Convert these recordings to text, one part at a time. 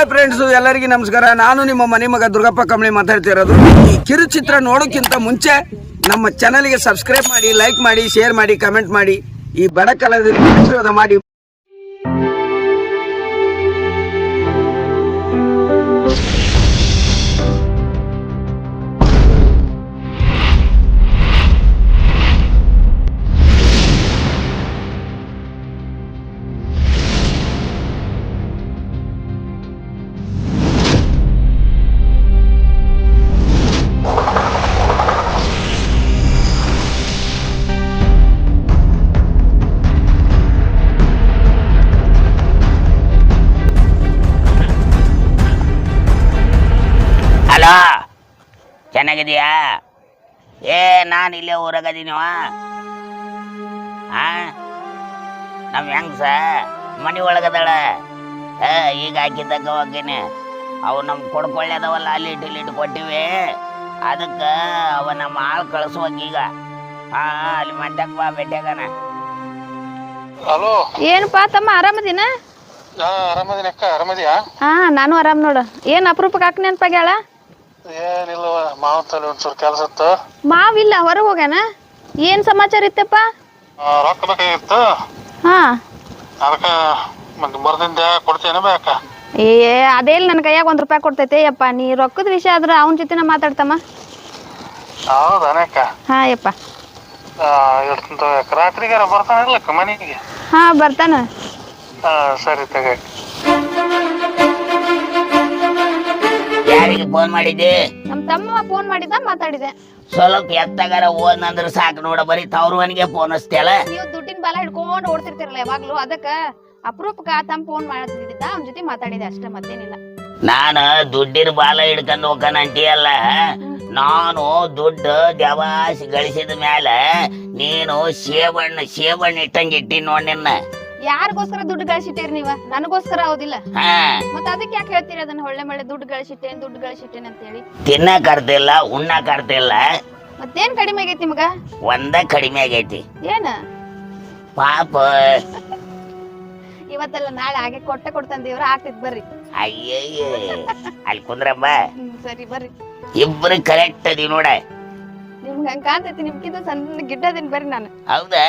Hi friends ಎಲ್ಲರಿಗೂ ನಮಸ್ಕಾರ. ನಾನು ನಿಮ್ಮ ಮನೆ ಮಗ ದುರ್ಗಪ್ಪ ಕಂಬಳಿ ಮಾತಾಡ್ತಿರೋದು ಈ ಕಿರುಚಿತ್ರ ನೋಡೋಕ್ಕಿಂತ ಮುಂಚೆ ನಮ್ಮ ಚಾನಲ್ಗೆ ಸಬ್ಸ್ಕ್ರೈಬ್ ಮಾಡಿ ಲೈಕ್ ಮಾಡಿ ಶೇರ್ ಮಾಡಿ ಕಮೆಂಟ್ ಮಾಡಿ. ಈ ಬಡ ಕಲಾವಿದರಿಗೆ ಆಶೀರ್ವಾದ ಮಾಡಿ. ಹಲೋ? ಚೆನ್ನಾಗಿದೀಯಾ ಏ ನಾನು ಇಲ್ಲೇ ಊರಾಗದೀನಿವ ಆ? ನಮ್ಮ ಸ ಮನೆ ಒಳಗದಾಳ ಏ ಈಗ ಹಾಕಿದ್ದಕ್ಕ ಹೋಗಿನಿ. ಅವು ನಮ್ಮ ಕೊಡ್ಕೊಳ್ಳಿ ಅದಾವಲ್ಲ ಅಲ್ಲಿ ಇಟ್ಟು ಇಲ್ಲಿ ಇಟ್ಟು ಕೊಟ್ಟಿವಿ. ಅದಕ್ಕೆ ಅವ ನಮ್ಮ ಆಳು ಕಳಿಸುವಾಗ ಈಗ. ಹಾ ಅಲ್ಲಿ ಮಟ್ಟಕ್ಕೆ ಬಾ ಭೇಟಿಯಾಗಣ ಹಲೋ? ಏನಪ್ಪ ತಮ್ಮ ಆರಾಮದಿನ? ಹಾ ಆರಾಮದಿನ ಅಕ್ಕ ಆರಾಮದಿಯಾ? ಹಾ ನಾನು ಆರಾಮ್ ನೋಡು. ಏನ್ ಅಪರೂಪಕ್ಕೆ ಹಾಕ್ ನೆನ್ಪಾಗ್ಯಾಳ ಏನಿಲ್ಲವ ಮಾವ ತಲೆ ಒಂಚೂರು ಕೆಲಸ ಇತ್ತು. ಮಾವಿಲ್ಲ ಹೊರಗೆ ಹೋಗ್ಯಾನ? ಏನ್ ಸಮಾಚಾರ ಇತ್ತಪ್ಪ? ಆ, ರೊಕ್ಕ ಬೇಕಾಗಿತ್ತು. ಹಾ. ಅದಕ್ಕೆ ಮತ್ತೆ ಬರ್ದಿಂದ ಕೊಡ್ತೇನೆ ಬೇಕ? ಏ ಅದೇಲ್ ನನ್ನ ಕೈಯಾಗ ಒಂದ್ ರೂಪಾಯಿ ಕೊಡ್ತೈತೆ ಯಪ್ಪ. ನೀ ರೊಕ್ಕದ ವಿಷಯ ಆದ್ರೆ ಅವನ ಜೊತೆನ ಮಾತಾಡ್ತಮ್ಮ. ಹೌದಾನೆ ಅಕ್ಕ ಹಾ ಯಪ್ಪ. ಇಡ್ತಂತ ರಾತ್ರಿಗಾರ ಬರ್ತಾನಿಲ್ಲಕ್ಕ ಮನೆಗೆ? ಹಾ ಬರ್ತಾನ. ಹಾ ಸರಿ ತಗ. ಯಾರಿಗೆ ಫೋನ್ ಮಾಡಿದ್ದೆ? ನಮ್ ತಮ್ಮ ಫೋನ್ ಮಾಡಿದ ಮಾತಾಡಿದೆ. ಸ್ವಲ್ಪ ಎತ್ತಗಾರ ಓದ್ನಂದ್ರೆ ಸಾಕು ನೋಡ ಬರೀ ತವ್ರ ಮನೆಗೆ ಫೋನ್ ಹಚ್ತಿಯಲ್ಲ? ನೀವು ದುಡ್ಡಿನ ಬಾಲ ಹಿಡ್ಕೊಂಡು ಓಡ್ತಿರ್ತಿರಲ್ಲ ಯಾವಾಗ್ಲೂ ಅದಕ್ಕ ಅಪರೂಪಕ್ಕ ತಮ್ಮ ಫೋನ್ ಮಾಡ್ತಿದ್ದ ಅವ್ನ ಜೊತೆ ಮಾತಾಡಿದೆ ಅಷ್ಟೇ ಮತ್ತೇನಿಲ್ಲ. ನಾನು ದುಡ್ಡಿನ ಬಾಲ ಹಿಡ್ಕೊಂಡು ಹೋಗಣ ಅಂತೀಯಲ್ಲ ನಾನು ದುಡ್ಡು ದವಾಸಿ ಗಳಿಸಿದ ಮೇಲೆ ನೀನು ಸೇಬಣ್ಣ ಸೇಬಣ್ಣ ಇಟ್ಟಂಗೆ ಇಟ್ಟಿ ನೋಡ್ ನಿನ್ನ. ಯಾರಿಗೋಸ್ಕರ ದುಡ್ಡು ಗಳಿಸಿಟ್ಟೇರಿ ನೀವ? ನನಗೋಸ್ಕರ ಹೌದಿಲ್ಲ. ಹಾ. ಮತ್ತ ಅದಕ್ಕೆ ಯಾಕೆ ಹೇಳ್ತೀರಿ ಅದನ್ನ? ಒಳ್ಳೆ ಮಳೆ ದುಡ್ಡು ಗಳಿಸಿಟ್ಟೇನ್ ದುಡ್ಡು ಗಳಿಸಿಟ್ಟೇನ್ ಅಂತ ಹೇಳಿ ತಿನ್ನಕ್ ಇಲ್ಲ ಉಣ್ಣಕ್ ಇಲ್ಲ ಮತ್ತೇನ್ ಕಡಿಮೆ ಆಗೈತಿ ನಿಮ್ಗ? ಒಂದ ಕಡಿಮೆ ಆಗೈತಿ. ಏನ? ಪಾಪ. ಇವತ್ತೆಲ್ಲ ನಾಳೆ ಹಾಗೆ ಕೊಟ್ಟೆ ದೇವ್ರ ಆಗ್ತಿದ್ ಬರ್ರಿ. ಅಯ್ಯಯ್ಯ. ಅಲ್ಲಿ ಕುಂದ್ರಮ್ಮ. ಹ್ಮ್ ಸರಿ ಬರ್ರಿ. ಇಬ್ರು ಕರೆಕ್ಟ್ ಅದಿ ನೋಡ. ನಿಮ್ಗೆ ಹಂಗ ಕಾಣ್ತೈತಿ ನಿಮ್ಗಿಂತ ಸಣ್ಣ ಗಿಡ್ಡದಿನ್ ಬರ್ರಿ ನಾನು. ಹೌದಾ?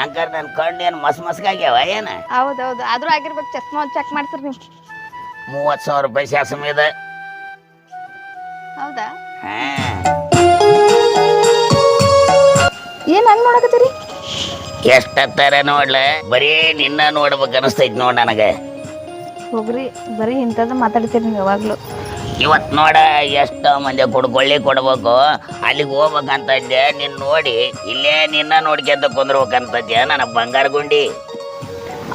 ಹಂಗಾರೆ ನನ್ನ ನನ್ ಕಣ್ಣು ಏನ್ ಮಸ್ ಮಸ್ಗಾಗ್ಯಾವ ಏನ? ಹೌದೌದು ಆದ್ರೂ ಆಗಿರ್ಬೇಕು ಚಸ್ಮಾ ಚೆಕ್ ಮಾಡ್ತೀರಿ ನೀವು. ಮೂವತ್ತು ಸಾವಿರ ರೂಪಾಯಿ ಶಾಸನ ಇದೆ. ಹೌದಾ? ಹಾಂ. ಏನ್ ಹಂಗ್ ನೋಡಕತ್ತೀರಿ? ಎಷ್ಟತ್ತರ ನೋಡ್ಲ? ಬರೀ ನಿನ್ನ ನೋಡ್ಬೇಕು ಅನಿಸ್ತೈತಿ ನೋಡ್ ನನಗೆ. ಹೋಗ್ರಿ ಬರೀ ಇಂಥದ್ದು ಮಾತಾಡ್ತೀರಿ ನೀವು ಯಾವಾಗ್ಲೂ. ಇವತ್ ನೋಡ ಎಷ್ಟು ಮಂದಿ ಕುಡ್ಕೊಳ್ಳಿ ಕೊಡ್ಬೇಕು. ಅಲ್ಲಿಗೆ ಹೋಗ್ಬೇಕಂತ ಇದ್ದೆ ನಿನ್ ನೋಡಿ. ಇಲ್ಲೇ ನಿನ್ನ ನೋಡ್ಕೊಂತ ಕುಂದ್ರಬೇಕಂತದ್ಯ ನನ್ನ ಬಂಗಾರ ಗುಂಡಿ.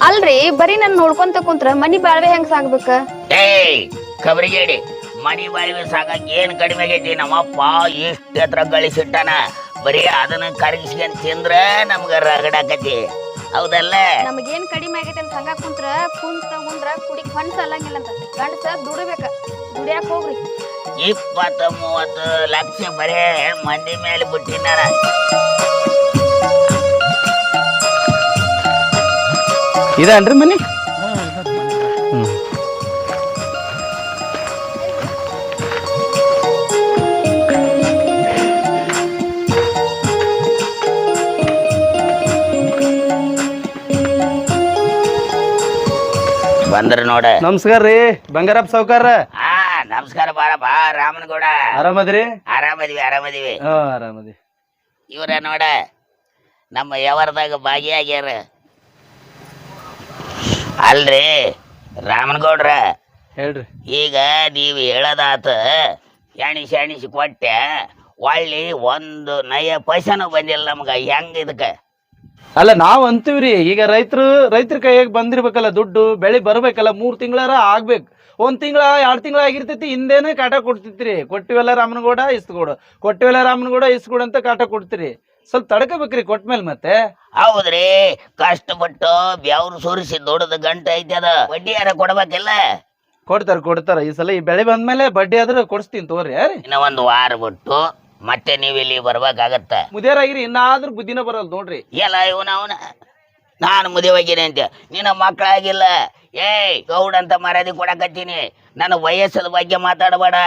ಅಲ್ರಿ ಬರೀ ನನ್ ನೋಡ್ಕೊಂತ ಕುಂತ್ರ ಮನಿ ಬಾಳ್ವೆ ಹೆಂಗ್ ಸಾಗ್ಬೇಕ? ಏಯ್ ಕಬರಿಗೇಡಿ ಮನಿ ಬಾಳ್ವೆ ಸಾಕಕ್ ಏನ್ ಕಡಿಮೆ ಆಗೈತಿ? ನಮ್ಮಪ್ಪ ಇಷ್ಟ ಹತ್ರ ಗಳಿಸಿಟ್ಟಾನ. ಬರೀ ಅದನ್ನ ಕರಗಿಸ್ಕೊಂಡ್ ತಿಂದ್ರ ನಮ್ಗೆ ರಗಡಾಕತಿ ಹೌದಲ್ಲ? ನಮಗೇನ್ ಕಡಿಮೆ ಆಗೈತೆ ಅಂತ ಹಂಗ ಕುಂತ್ರ ಕುಂತ ಉಂಡ್ರ ಕುಡಿ ಕಣ್ಸ ಅಲ್ಲಂಗಿಲ್ಲ ಅಂತ. ಗಂಡಸ ದುಡಿಬೇಕ. ದುಡಿಯಾಕ ಹೋಗ್ರಿ. ಇಪ್ಪತ್ತು ಮೂವತ್ತು ಲಕ್ಷ ಬರೇ ಮಂದಿ ಮೇಲೆ ಬಿಟ್ಟಿನಾರ ಇದನ್ರಿ ಮನಿ? ಬಂದ್ರ ನೋಡ. ನಮಸ್ಕಾರ ರೀ ಬಂಗಾರಪ್ಪ ಸಾವುಕಾರ. ಆ ನಮಸ್ಕಾರ ಬಾರಪ್ಪ ರಾಮನಗೌಡ. ಆರಾಮದ್ರಿ? ಆರಾಮದಿವಿ ಆರಾಮದಿವಿ. ಹಾ ಆರಾಮದಿ. ಇವ್ರ ನೋಡ ನಮ್ಮ ವ್ಯವಹಾರದಾಗ ಭಾಗಿಯಾಗ್ಯಾರ ಅಲ್ರಿ ರಾಮನಗೌಡ್ರ. ಹೇಳ್ರಿ. ಈಗ ನೀವು ಹೇಳದಾತ ಎಣಿಸಿ ಎಣಿಸಿ ಕೊಟ್ಟೆ ಒಳ್ಳಿ ಒಂದು ನಯ ಪೈಸನೂ ಬಂದಿಲ್ಲ ನಮ್ಗೆ. ಹೆಂಗ್ ಇದಕ್ಕೆ? ಅಲ್ಲ ನಾವ್ ಅಂತೀವ್ರಿ ಈಗ ರೈತರು ರೈತರ ಕೈಯಾಗ ಬಂದಿರ್ಬೇಕಲ್ಲ ದುಡ್ಡು ಬೆಳೆ ಬರ್ಬೇಕಲ್ಲ ಮೂರ್ ತಿಂಗಳಾರ ಆಗ್ಬೇಕು. ಒಂದ್ ತಿಂಗಳ ಎರಡ್ ತಿಂಗಳ ಆಗಿರ್ತೈತಿ ಹಿಂದೇನೆ ಕಾಟ ಕೊಡ್ತಿತ್ರಿ. ಕೊಟ್ಟಿವೆಲ್ಲ ರಾಮನಗೌಡ ಇಸ್ಕೊಡು ಕೊಟ್ಟಿವೆಲ್ಲ ರಾಮನಗೌಡ ಇಸ್ಕೊಡು ಅಂತ ಕಾಟ ಕೊಡ್ತೀರಿ. ಸ್ವಲ್ಪ ತಡ್ಕೋಬೇಕ್ರಿ ಕೊಟ್ಮೇಲೆ ಮತ್ತೆ. ಹೌದ್ರಿ ಕಷ್ಟಪಟ್ಟು ಬೆವ್ರು ಸುರಿಸಿ ದೊಡ್ಡದ ಗಂಟೆ ಐತಿ ಅದ. ಬಡ್ಡಿ ಯಾರ ಕೊಡ್ಬೇಕಿಲ್ಲ? ಕೊಡ್ತಾರ ಕೊಡ್ತಾರ. ಈ ಸಲ ಈ ಬೆಳೆ ಬಂದ್ಮೇಲೆ ಬಡ್ಡಿ ಆದ್ರೆ ಕೊಡಿಸ್ತೀನಿ ತಗೋರಿ ಯಾರಿ ಇನ್ನ ಒಂದು ವಾರ ಬಿಟ್ಟು ಮತ್ತೆ ನೀವು ಇಲ್ಲಿ ಬರ್ಬೇಕಾಗತ್ತ. ಮುದೇರಾಗಿರಿ ಇನ್ನಾದ್ರೂ ಬುದ್ಧಿನ ಬರಲ್ಲ ನೋಡ್ರಿ. ಎಲ್ಲ ಇವನ ಅವನ. ನಾನು ಮದುವೆ ಅಂತ ನಿನ್ನ ಮಕ್ಕಳಾಗಿಲ್ಲ. ಏಯ್ ಗೌಡ್ ಅಂತ ಮರ್ಯಾದೆ ಕೊಡಕತ್ತೀನಿ. ನನ್ನ ವಯಸ್ಸದ ಬಗ್ಗೆ ಮಾತಾಡಬೇಡ.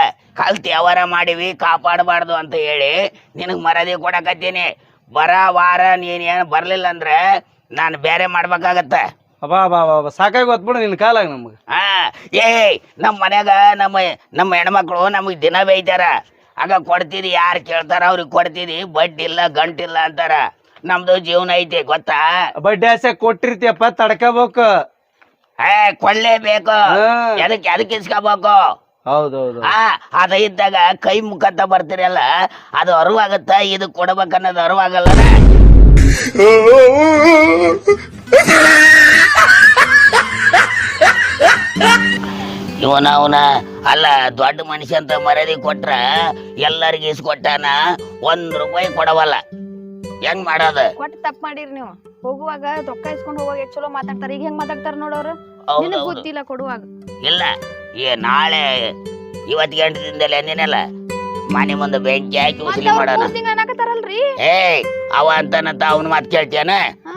ಕಲ್ತಿ ಅವರ ಮಾಡಿವಿ ಕಾಪಾಡಬಾರ್ದು ಅಂತ ಹೇಳಿ ನಿನಗೆ ಮರ್ಯಾದೆ ಕೊಡಕತ್ತೀನಿ. ಬರ ವಾರ ನೀನೇನು ಬರಲಿಲ್ಲ ಅಂದ್ರೆ ನಾನು ಬೇರೆ ಮಾಡ್ಬೇಕಾಗತ್ತೆ. ಅಬ್ಬಾ ಬಾ ಬಾ ಬಾ ಸಾಕಾಗಿ ಹೊತ್ಬಿಡು ನಿನ್ನ ಕಾಲ ನಮ್ಗೆ. ಹಾ ಏಯ್ ನಮ್ಮ ಮನ್ಯಾಗ ನಮ್ಮ ನಮ್ಮ ಹೆಣ್ಮಕ್ಳು ನಮಗೆ ದಿನ ಬೈತಾರ ಆಗ ಕೊಡ್ತಿದಿ ಯಾರು ಕೇಳ್ತಾರ ಅವ್ರಿಗೆ ಕೊಡ್ತಿದಿ ಬಡ್ಡಿ ಇಲ್ಲ ಗಂಟಿಲ್ಲ ಅಂತಾರ. ನಮ್ದು ಜೀವನ ಐತೆ ಗೊತ್ತಾ? ಬಡ್ಡಿ ಆಸೆ ಕೊಟ್ಟಿರ್ತೀಯಪ್ಪ ತಡ್ಕೋಬೇಕು. ಏ ಕೊಡ್ಲೇಬೇಕು. ಹಾ. ಎದಕ್ಕೆ ಅದಕ್ಕೆ ಇಸ್ಕೋಬೇಕು? ಹೌದೌದು. ಆ ಅದ ಇದ್ದಾಗ ಕೈ ಮುಖಂತ ಬರ್ತೀರಲ್ಲ ಅದು ಅರಿವಾಗತ್ತ ಇದು ಕೊಡ್ಬೇಕನ್ನೋದು ಅರಿವಾಗಲ್ಲ. ಇವನ ಅವನ ಅಲ್ಲ ದೊಡ್ಡ ಮನುಷ್ಯ ಅಂತ ಮರ್ಯಾದೆ ಕೊಟ್ರ ಎಲ್ಲರಿಗೆ ಇಸ್ಕೊಟ್ಟಾನ ಒಂದ್ ರೂಪಾಯಿ ಕೊಡವಲ್ಲ. ಹೆಂಗ್ ಮಾಡೋದು? ಕೊಟ್ಟು ತಪ್ಪು ಮಾಡಿರಿ ನೀವು. ಹೋಗುವಾಗ ರೊಕ್ಕ ಇಸ್ಕೊಂಡು ಹೋಗುವಾಗ ಎಷ್ಟು ಚಲೋ ಮಾತಾಡ್ತಾರೆ. ಈಗ ಹೆಂಗ್ ಮಾತಾಡ್ತಾರ ನೋಡೋರು ಹೌದು ನಿನಗ್ ಹೌದು. ಗೊತ್ತಿಲ್ಲ ಕೊಡುವಾಗ. ಇಲ್ಲ ಏ ನಾಳೆ ಇವತ್ ಗಂಟೆ ದಿನದಲ್ಲಿ ಅಂದಿನಲ್ಲ ಮನೆ ಮುಂದೆ ಬೆಂಕಿ ಹಾಕಿ ಮತ್ತೆ ಉಸಿಲಿ ಅವ್ರು ಮಾಡೋಣ. ಅನ್ನಕತ್ತಾರಲ್ರಿ? ಏಯ್ ಅವ ಅಂತಾನಂತ ಅವನ ಮಾತು ಕೇಳ್ತೇನ ಹಾ.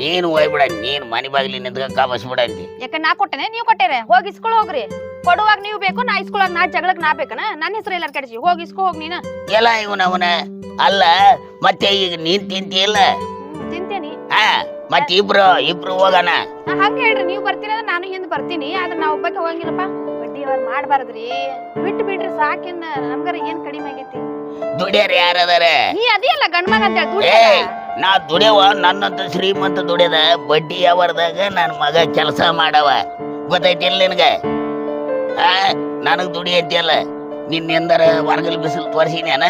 ನೀನು ಹೋಗ್ಬಿಡ ನೀನ್ ಮನೆ ಬಾಗಿಲಿ ನಿಂತ್ಕ ಬಸ್ಬಿಡ ಅಂತಿ ಯಾಕೆ ನಾ ಕೊಟ್ಟೆನೆ ನೀವು ಕೊಟ್ಟೇರೆ. ಹೋಗಿ ಇಸ್ಕೊಳ ಹೋಗ್ರಿ. ಕೊಡುವಾಗ ನೀವ್ ಬೇಕು ನಾ ಇಸ್ಕೊಳಕ್ ನಾ ಜಗಳಕ್ ನಾ ಬೇಕನ? ನನ್ನ ಹೆಸರು ಎಲ್ಲಾರ್ ಕೆಡಿಸಿ ಹೋಗಿ ಇಸ್ಕೊ ಹೋಗ್ ನೀನ. ಎಲ್ಲ ಇವನ ಅವನ. ಅಲ್ಲ ಮತ್ತೆ ಈಗ ನೀನ್ ತಿಂತಿಯಲ್ಲ ತಿಂತೇನಿ. ಹಾ ಮತ್ತೆ ಇಬ್ರು ಇಬ್ರು ಹೋಗನ ನಾ ಹಂಗ ಹೇಳ್ರಿ ನೀವು ಬರ್ತೀರ ಅಂದ್ರೆ ನಾನು ಹಿಂದ್ ಬರ್ತೀನಿ. ಆದ್ರೆ ನಾ ಒಬ್ಬಕ್ಕೆ ಹೋಗಂಗಿಲ್ಲಪ್ಪ. ಬಡ್ಡಿ ಅವ್ರ ಮಾಡ್ಬಾರ್ದ್ರಿ. ಬಿಟ್ಟು ಬಿಡ್ರಿ ಸಾಕಿನ್ ನಮ್ಗಾರ ಏನ್ ಕಡಿಮೆ ಆಗೈತಿ? ದುಡಿಯರ್ ಯಾರದಾರ? ನೀ ಅದೇ ಅಲ್ಲ ಗಂಡ ಮಗ ಅಂತ ಹೇಳಿ ನಾ ದುಡಿಯವ ನನ್ನಂತ ಶ್ರೀಮಂತ ದುಡಿಯದ ಬಡ್ಡಿ ಅವರದಾಗ ನನ್ನ ಮಗ ಕೆಲಸ ಮಾಡವ. ಗೊತ್ತೈತಿಲ್ಲ ನಿನಗ? ಆ ನನಗ್ ದುಡಿ ಅಂತಿಯಲ್ಲ ನಿನ್ನೆಂದರ ಹೊರಗಲ್ ಬಿಸಿಲು ತೋರಿಸಿನ.